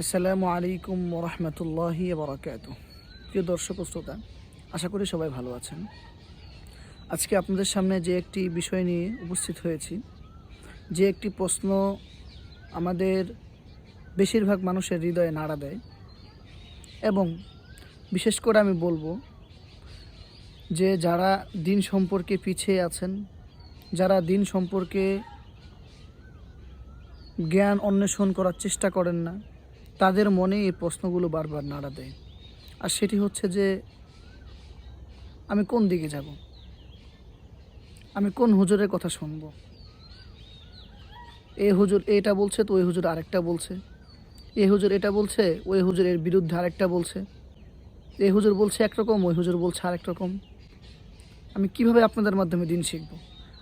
আসসালামু আলাইকুম ওরহমতুল্লাহি বরাকাত প্রিয় দর্শক শ্রোতা, আশা করি সবাই ভালো আছেন। আজকে আপনাদের সামনে যে একটি বিষয় নিয়ে উপস্থিত হয়েছি, যে একটি প্রশ্ন আমাদের বেশিরভাগ মানুষের হৃদয়ে নাড়া দেয় এবং বিশেষ করে আমি বলব যে যারা দিন সম্পর্কে পিছিয়ে আছেন, যারা দিন সম্পর্কে জ্ঞান অন্বেষণ করার চেষ্টা করেন না তাদের মনে এই প্রশ্নগুলো বারবার নাড়া দেয়। আর সেটি হচ্ছে যে, আমি কোন দিকে যাব? আমি কোন হুজুরের কথা শুনব? এই হুজুর এটা বলছে তো ওই হুজুর আরেকটা বলছে। এই হুজুর এটা বলছে, ওই হুজুরের বিরুদ্ধে আরেকটা বলছে। এই হুজুর বলছে একরকম, ওই হুজুর বলছে আরেক রকম আমি কীভাবে আপনাদের মাধ্যমে দিন শিখব?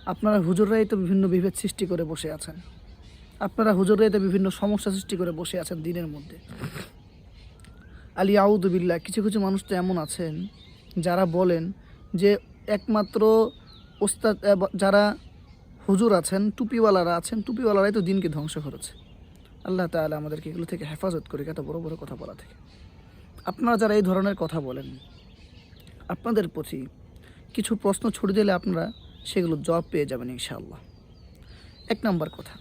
আপনারা হুজুররাই তো বিভিন্ন বিভেদ সৃষ্টি করে বসে আছেন। আপনারা হুজুরাই তো বিভিন্ন সমস্যা সৃষ্টি করে বসে আছেন দিনের মধ্যে। আলী আউদুবিল্লা কিছু কিছু মানুষ তো এমন আছেন, যারা বলেন যে একমাত্র ওস্তাদ যারা হুজুর আছেন, টুপিওয়ালারা আছেন, টুপিওয়ালারাই তো দিনকে ধ্বংস করেছে। আল্লাহ তাআলা আমাদেরকে এগুলো থেকে হেফাজত করে এত বড় বড় কথা বলা থেকে। আপনারা যারা এই ধরনের কথা বলেন, আপনাদের প্রতি কিছু প্রশ্ন ছুড়ে দিলে আপনারা সেগুলো জবাব পেয়ে যাবেন ইনশাআল্লাহ। এক নম্বর কথা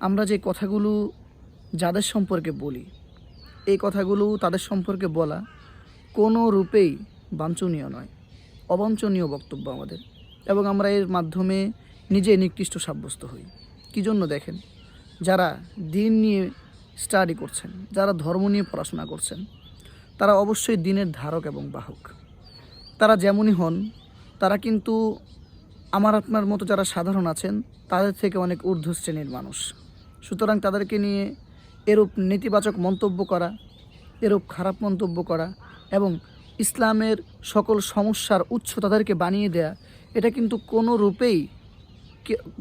আমরা যে কথাগুলো যাদের সম্পর্কে বলি, এই কথাগুলো তাদের সম্পর্কে বলা কোনো রূপেই বাঞ্ছনীয় নয়, অবাঞ্ছনীয় বক্তব্য আমাদের। এবং আমরা এর মাধ্যমে নিজে নিকৃষ্ট সাব্যস্ত হই। কী জন্য দেখেন? যারা দিন নিয়ে স্টাডি করছেন, যারা ধর্ম নিয়ে পড়াশোনা করছেন, তারা অবশ্যই দিনের ধারক এবং বাহক। তারা যেমনই হন, তারা কিন্তু আমার আপনার মতো যারা সাধারণ আছেন, তাদের থেকে অনেক ঊর্ধ্ব শ্রেণির মানুষ। সুতরাং তাদেরকে নিয়ে এরূপ নেতিবাচক মন্তব্য করা, এরূপ খারাপ মন্তব্য করা এবং ইসলামের সকল সমস্যার উৎস তাদেরকে বানিয়ে দেয়া, এটা কিন্তু কোনো রূপেই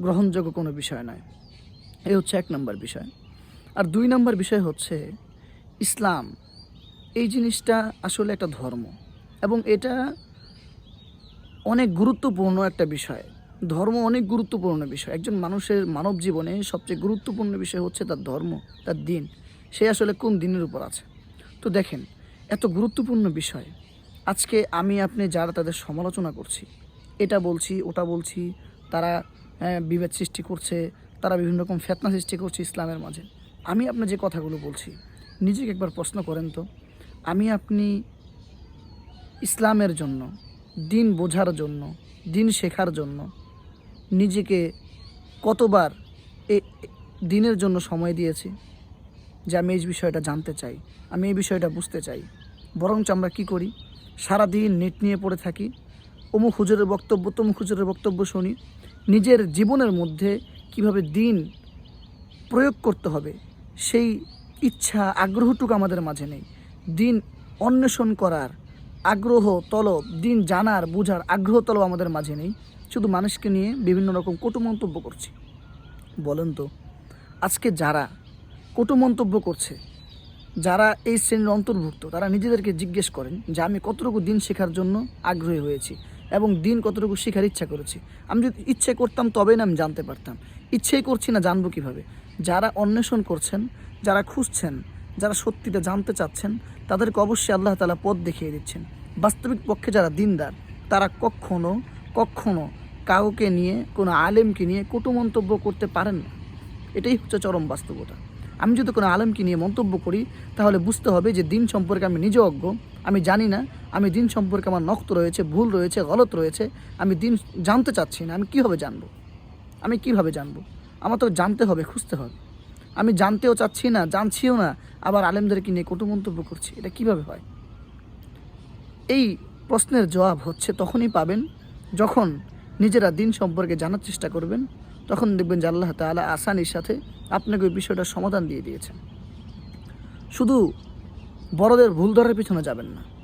গ্রহণযোগ্য কোনো বিষয় নয়। এই হচ্ছে এক নম্বর বিষয়। আর দুই নম্বর বিষয় হচ্ছে ইসলাম, এই জিনিসটা আসলে একটা ধর্ম এবং এটা অনেক গুরুত্বপূর্ণ একটা বিষয়। ধর্ম অনেক গুরুত্বপূর্ণ বিষয়। একজন মানুষের মানব জীবনে সবচেয়ে গুরুত্বপূর্ণ বিষয় হচ্ছে তার ধর্ম, তার দিন। সে আসলে কোন দিনের উপর আছে? তো দেখেন, এত গুরুত্বপূর্ণ বিষয়। আজকে আমি আপনি যারা তাদের সমালোচনা করছি, এটা বলছি, ওটা বলছি, তারা বিভেদ সৃষ্টি করছে, তারা বিভিন্ন রকম ফেতনা সৃষ্টি করছে ইসলামের মাঝে। আমি আপনার যে কথাগুলো বলছি, নিজেকে একবার প্রশ্ন করেন তো, আমি আপনি ইসলামের জন্য, দিন বোঝার জন্য, দিন শেখার জন্য নিজেকে কতবার এ দিনের জন্য সময় দিয়েছি যে আমি এই বিষয়টা জানতে চাই, আমি এই বিষয়টা বুঝতে চাই। বরঞ্চ আমরা কি করি? সারা দিন নেট নিয়ে পড়ে থাকি, অমুক হুজুরের বক্তব্য, তমুক হুজুরের বক্তব্য শুনি, নিজের জীবনের মধ্যে কীভাবে দিন প্রয়োগ করতে হবে, সেই ইচ্ছা, আগ্রহটুকু আমাদের মাঝে নেই। দিন অন্বেষণ করার আগ্রহ, তলব, দিন জানার, বোঝার আগ্রহ, তলব আমাদের মাঝে নেই। শুধু মানুষকে নিয়ে বিভিন্ন রকম কটু মন্তব্য করছি। বলেন তো, আজকে যারা কটু মন্তব্য করছে, যারা এই শ্রেণির অন্তর্ভুক্ত, তারা নিজেদেরকে জিজ্ঞেস করেন যে আমি কতটুকু দিন শেখার জন্য আগ্রহী হয়েছি এবং দিন কতটুকু শেখার ইচ্ছা করেছি। আমি যদি ইচ্ছে করতাম তবেই না আমি জানতে পারতাম। ইচ্ছেই করছি না জানব কীভাবে? যারা অন্বেষণ করছেন, যারা খুঁজছেন, যারা সত্যিটা জানতে চাচ্ছেন, তাদেরকে অবশ্যই আল্লাহ তালা পথ দেখিয়ে দিচ্ছেন। বাস্তবিক পক্ষে যারা দিনদার, তারা কখনো কখনো কাউকে নিয়ে, কোনো আলেমকে নিয়ে কটু মন্তব্য করতে পারেন না। এটাই হচ্ছে চরম বাস্তবতা। আমি যদি কোনো আলেমকে নিয়ে মন্তব্য করি, তাহলে বুঝতে হবে যে দিন সম্পর্কে আমি নিজে অজ্ঞ। আমি জানি না, আমি দিন সম্পর্কে আমার নক্ত রয়েছে, ভুল রয়েছে, গলত রয়েছে। আমি দিন জানতে চাচ্ছি না, আমি কীভাবে জানব? আমি কীভাবে জানব? আমার তো জানতে হবে, খুঁজতে হবে। আমি জানতেও চাচ্ছি না, জানছিও না, আবার আলেমদেরকে নিয়ে কটু মন্তব্য করছি। এটা কীভাবে হয়? এই প্রশ্নের জবাব হচ্ছে, তখনই পাবেন যখন নিজেরা দিন সম্পর্কে জানার চেষ্টা করবেন। তখন দেখবেন যে আল্লাহ তালা আসানির সাথে আপনাকে ওই বিষয়টা সমাধান দিয়ে দিয়েছেন। শুধু বড়দের ভুল ধরার পিছনে যাবেন না।